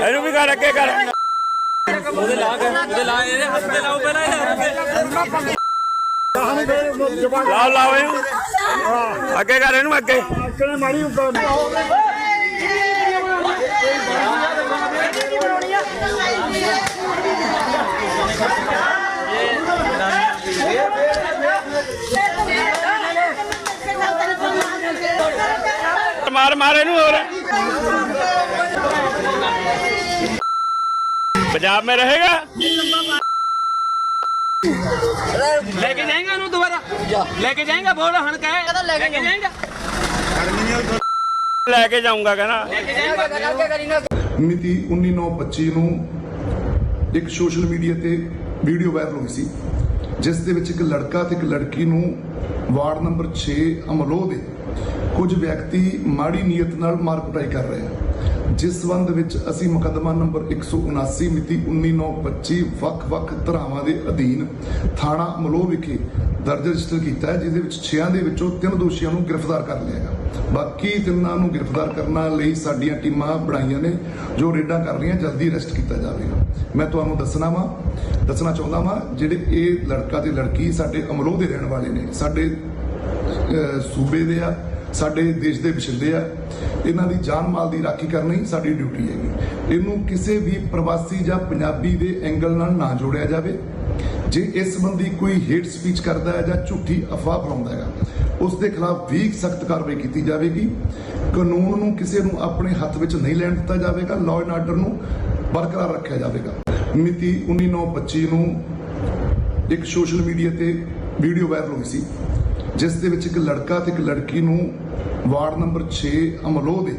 ਇਹਨੂੰ ਵੀ ਕਰ ਅੱਗੇ ਕਰ। ਉਹਦੇ ਲਾ ਕੇ ਉਹਦੇ ਲਾ ਇਹਦੇ ਹੱਥ ਤੇ ਲਾਓ ਪਹਿਲਾਂ ਇਹਦੇ ਲਾਓ ਲਾਓ ਇਹਨੂੰ। ਅੱਗੇ ਕਰ ਇਹਨੂੰ ਅੱਗੇ। ਮਾਰ ਮਾਰ ਇਹਨੂੰ ਹੋਰ पंजाब में रहेगा लेके जाएंगे ਉਹਨੂੰ ਦੁਬਾਰਾ लेके जाएंगे बोल हन कहे लेके जाएंगे ਲੈ ਕੇ ਜਾਊਂਗਾ ਕਹਿੰਦਾ ਮਿਤੀ 19/9/25 ਨੂੰ ਇੱਕ ਸੋਸ਼ਲ ਮੀਡੀਆ ਤੇ ਵੀਡੀਓ ਵਾਇਰਲ ਹੋਈ ਸੀ ਜਿਸ ਦੇ ਵਿੱਚ ਇੱਕ ਲੜਕਾ ਤੇ ਇੱਕ ਲੜਕੀ ਨੂੰ ਵਾਰਡ ਨੰਬਰ 6 ਅਮਲੋਹ ਦੇ ਕੁਝ ਵਿਅਕਤੀ ਮਾੜੀ ਨੀਅਤ ਨਾਲ ਮਾਰ ਕੁਟਾਈ ਕਰ ਰਹੇ ਹਨ। ਜਿਸ ਸੰਬੰਧ ਵਿੱਚ ਅਸੀਂ ਮੁਕੱਦਮਾ ਨੰਬਰ 179 ਮਿਤੀ 19/9/25 ਵੱਖ-ਵੱਖ ਧਾਰਾਵਾਂ ਦੇ ਅਧੀਨ ਥਾਣਾ ਅਮਲੋਹ ਵਿਖੇ ਦਰਜ ਰਜਿਸਟਰ ਕੀਤਾ ਹੈ, ਜਿਹਦੇ ਵਿੱਚ 6 ਦੇ ਵਿੱਚੋਂ ਤਿੰਨ ਦੋਸ਼ੀਆਂ ਨੂੰ ਗ੍ਰਿਫਤਾਰ ਕਰ ਲਿਆ ਗਿਆ। ਬਾਕੀ ਤਿੰਨਾਂ ਨੂੰ ਗ੍ਰਿਫਤਾਰ ਕਰਨ ਲਈ ਸਾਡੀਆਂ ਟੀਮਾਂ ਬਣਾਈਆਂ ਨੇ, ਜੋ ਰੇਡਾਂ ਕਰ ਰਹੀਆਂ, ਜਲਦੀ ਅਰੈਸਟ ਕੀਤਾ ਜਾਵੇਗਾ ਮੈਂ ਤੁਹਾਨੂੰ ਦੱਸਣਾ ਵਾਂ, ਦੱਸਣਾ ਚਾਹੁੰਦਾ ਵਾਂ, ਜਿਹੜੇ ਇਹ ਲੜਕਾ ਤੇ ਲੜਕੀ ਸਾਡੇ ਅਮਲੋਹ ਦੇ ਰਹਿਣ ਵਾਲੇ ਨੇ, ਸਾਡੇ ਸੂਬੇ ਦੇ ਆ ਸਾਡੇ ਦੇਸ਼ ਦੇ ਵਸਿੰਦੇ ਆ, ਇਹਨਾਂ ਦੀ ਜਾਨ ਮਾਲ ਦੀ ਰਾਖੀ ਕਰਨੀ ਸਾਡੀ ਡਿਊਟੀ ਹੈਗੀ। ਇਹਨੂੰ ਕਿਸੇ ਵੀ ਪ੍ਰਵਾਸੀ ਜਾਂ ਪੰਜਾਬੀ ਦੇ ਐਂਗਲ ਨਾਲ ਨਾ ਜੋੜਿਆ ਜਾਵੇ। ਜੇ ਇਸ ਸੰਬੰਧੀ ਕੋਈ ਹੇਟ ਸਪੀਚ ਕਰਦਾ ਹੈ ਜਾਂ ਝੂਠੀ ਅਫਵਾਹ ਫੈਲਾਉਂਦਾ ਹੈਗਾ ਉਸ ਦੇ ਖਿਲਾਫ ਵੀ ਸਖਤ ਕਾਰਵਾਈ ਕੀਤੀ ਜਾਵੇਗੀ। ਕਾਨੂੰਨ ਨੂੰ ਕਿਸੇ ਨੂੰ ਆਪਣੇ ਹੱਥ ਵਿੱਚ ਨਹੀਂ ਲੈਣ ਦਿੱਤਾ ਜਾਵੇਗਾ ਲਾਅ ਐਂਡ ਆਰਡਰ ਨੂੰ ਬਰਕਰਾਰ ਰੱਖਿਆ ਜਾਵੇਗਾ। ਮਿਤੀ 19/9/25 ਨੂੰ ਇੱਕ ਸੋਸ਼ਲ ਮੀਡੀਆ ਤੇ ਵੀਡੀਓ ਵਾਇਰਲ ਹੋਈ ਸੀ। ਜਿਸ ਦੇ ਵਿੱਚ ਇੱਕ ਲੜਕਾ ਤੇ ਇੱਕ ਲੜਕੀ ਨੂੰ ਵਾਰਡ ਨੰਬਰ 6 ਅਮਲੋਹ ਦੇ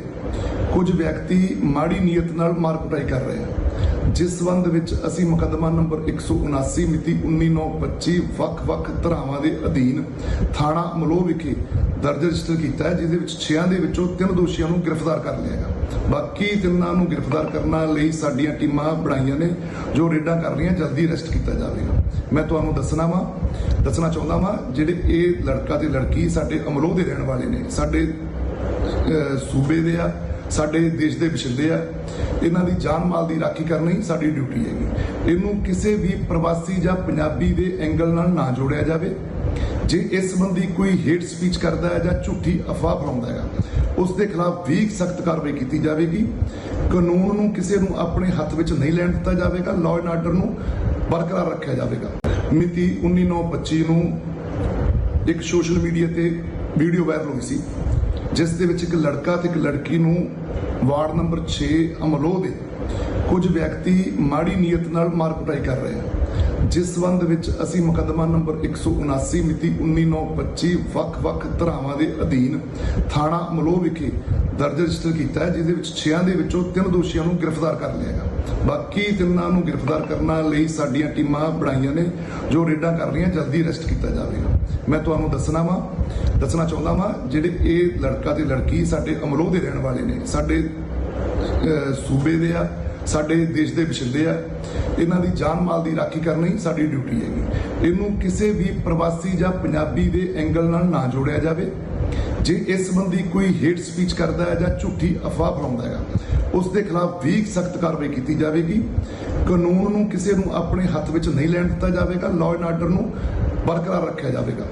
ਕੁਝ ਵਿਅਕਤੀ ਮਾੜੀ ਨੀਅਤ ਨਾਲ ਮਾਰ ਕੁਟਾਈ ਕਰ ਰਹੇ ਹਨ। ਜਿਸ ਸੰਬੰਧ ਵਿੱਚ ਅਸੀਂ ਮੁਕੱਦਮਾ ਨੰਬਰ 179 ਮਿਤੀ 19/9/25 ਵੱਖ-ਵੱਖ ਧਾਰਾਵਾਂ ਦੇ ਅਧੀਨ ਥਾਣਾ ਅਮਲੋਹ ਵਿਖੇ ਦਰਜ ਰਜਿਸਟਰ ਕੀਤਾ ਹੈ ਜਿਹਦੇ ਵਿੱਚ 6 ਦੇ ਵਿੱਚੋਂ ਤਿੰਨ ਦੋਸ਼ੀਆਂ ਨੂੰ ਗ੍ਰਿਫਤਾਰ ਕਰ ਲਿਆ ਗਿਆ। ਬਾਕੀ ਤਿੰਨਾਂ ਨੂੰ ਗ੍ਰਿਫਤਾਰ ਕਰਨ ਲਈ ਸਾਡੀਆਂ ਟੀਮਾਂ ਬਣਾਈਆਂ ਨੇ, ਜੋ ਰੇਡਾਂ ਕਰ ਰਹੀਆਂ, ਜਲਦੀ ਅਰੈਸਟ ਕੀਤਾ ਜਾਵੇਗਾ। ਮੈਂ ਤੁਹਾਨੂੰ ਦੱਸਣਾ ਵਾਂ, ਦੱਸਣਾ ਚਾਹੁੰਦਾ ਵਾਂ, ਜਿਹੜੇ ਇਹ ਲੜਕਾ ਤੇ ਲੜਕੀ ਸਾਡੇ ਅਮਰੋਹ ਦੇ ਰਹਿਣ ਵਾਲੇ ਨੇ, ਸਾਡੇ ਸੂਬੇ ਦੇ ਆ, ਸਾਡੇ ਦੇਸ਼ ਦੇ ਵਸਿੰਦੇ ਆ, ਇਹਨਾਂ ਦੀ ਜਾਨ ਮਾਲ ਦੀ ਰਾਖੀ ਕਰਨੀ ਸਾਡੀ ਡਿਊਟੀ ਹੈਗੀ। ਇਹਨੂੰ ਕਿਸੇ ਵੀ ਪ੍ਰਵਾਸੀ ਜਾਂ ਪੰਜਾਬੀ ਦੇ ਐਂਗਲ ਨਾਲ ਨਾ ਜੋੜਿਆ ਜਾਵੇ। ਜੇ ਇਸ ਸੰਬੰਧੀ ਕੋਈ ਹੇਟ ਸਪੀਚ ਕਰਦਾ ਹੈ ਜਾਂ ਝੂਠੀ ਅਫਵਾਹ ਫੈਲਾਉਂਦਾ ਹੈਗਾ ਉਸ ਦੇ ਖਿਲਾਫ ਵੀ ਸਖਤ ਕਾਰਵਾਈ ਕੀਤੀ ਜਾਵੇਗੀ। ਕਾਨੂੰਨ ਨੂੰ ਕਿਸੇ ਨੂੰ ਆਪਣੇ ਹੱਥ ਵਿੱਚ ਨਹੀਂ ਲੈਣ ਦਿੱਤਾ ਜਾਵੇਗਾ। ਲਾਅ ਐਂਡ ਆਰਡਰ ਨੂੰ ਬਰਕਰਾਰ ਰੱਖਿਆ ਜਾਵੇਗਾ। ਮਿਤੀ 19/9/25 ਨੂੰ ਇੱਕ ਸੋਸ਼ਲ ਮੀਡੀਆ ਤੇ ਵੀਡੀਓ ਵਾਇਰਲ ਹੋਈ ਸੀ, ਜਿਸ ਦੇ ਵਿੱਚ ਇੱਕ ਲੜਕਾ ਤੇ ਇੱਕ ਲੜਕੀ ਨੂੰ ਵਾਰਡ ਨੰਬਰ 6 ਅਮਲੋਹ ਦੇ ਕੁਝ ਵਿਅਕਤੀ ਮਾੜੀ ਨੀਅਤ ਨਾਲ ਮਾਰ ਕੁਟਾਈ ਕਰ ਰਹੇ ਹਨ। ਜਿਸ ਸੰਬੰਧ ਵਿੱਚ ਅਸੀਂ ਮੁਕੱਦਮਾ ਨੰਬਰ 179 ਮਿਤੀ 19/9/25 ਵੱਖ-ਵੱਖ ਧਾਰਾਵਾਂ ਦੇ ਅਧੀਨ ਥਾਣਾ ਅਮਲੋਹ ਵਿਖੇ ਦਰਜ ਰਜਿਸਟਰ ਕੀਤਾ ਹੈ, ਜਿਹਦੇ ਵਿੱਚ 6 ਦੇ ਵਿੱਚੋਂ ਤਿੰਨ ਦੋਸ਼ੀਆਂ ਨੂੰ ਗ੍ਰਿਫਤਾਰ ਕਰ ਲਿਆ ਗਿਆ। ਬਾਕੀ ਤਿੰਨਾਂ ਨੂੰ ਗ੍ਰਿਫਤਾਰ ਕਰਨ ਲਈ ਸਾਡੀਆਂ ਟੀਮਾਂ ਬਣਾਈਆਂ ਨੇ, ਜੋ ਰੇਡਾਂ ਕਰ ਰਹੀਆਂ, ਜਲਦੀ ਅਰੈਸਟ ਕੀਤਾ ਜਾਵੇਗਾ ਮੈਂ ਤੁਹਾਨੂੰ ਦੱਸਣਾ ਵਾਂ, ਦੱਸਣਾ ਚਾਹੁੰਦਾ ਵਾਂ, ਜਿਹੜੇ ਇਹ ਲੜਕਾ ਤੇ ਲੜਕੀ ਸਾਡੇ ਅਮਲੋਹ ਦੇ ਰਹਿਣ ਵਾਲੇ ਨੇ, ਸਾਡੇ ਸੂਬੇ ਦੇ ਆ ਸਾਡੇ ਦੇਸ਼ ਦੇ ਵਸਿੰਦੇ ਆ, ਇਹਨਾਂ ਦੀ ਜਾਨ ਮਾਲ ਦੀ ਰਾਖੀ ਕਰਨੀ ਸਾਡੀ ਡਿਊਟੀ ਹੈਗੀ ਇਹਨੂੰ ਕਿਸੇ ਵੀ ਪ੍ਰਵਾਸੀ ਜਾਂ ਪੰਜਾਬੀ ਦੇ ਐਂਗਲ ਨਾਲ ਨਾ ਜੋੜਿਆ ਜਾਵੇ। ਜੇ ਇਸ ਸੰਬੰਧੀ ਕੋਈ ਹੇਟ ਸਪੀਚ ਕਰਦਾ ਹੈ ਜਾਂ ਝੂਠੀ ਅਫਵਾਹ ਫੈਲਾਉਂਦਾ ਹੈਗਾ ਉਸ ਦੇ ਖਿਲਾਫ ਵੀ ਸਖਤ ਕਾਰਵਾਈ ਕੀਤੀ ਜਾਵੇਗੀ। ਕਾਨੂੰਨ ਨੂੰ ਕਿਸੇ ਨੂੰ ਆਪਣੇ ਹੱਥ ਵਿੱਚ ਨਹੀਂ ਲੈਣ ਦਿੱਤਾ ਜਾਵੇਗਾ ਲਾਅ ਐਂਡ ਆਰਡਰ ਨੂੰ ਬਰਕਰਾਰ ਰੱਖਿਆ ਜਾਵੇਗਾ।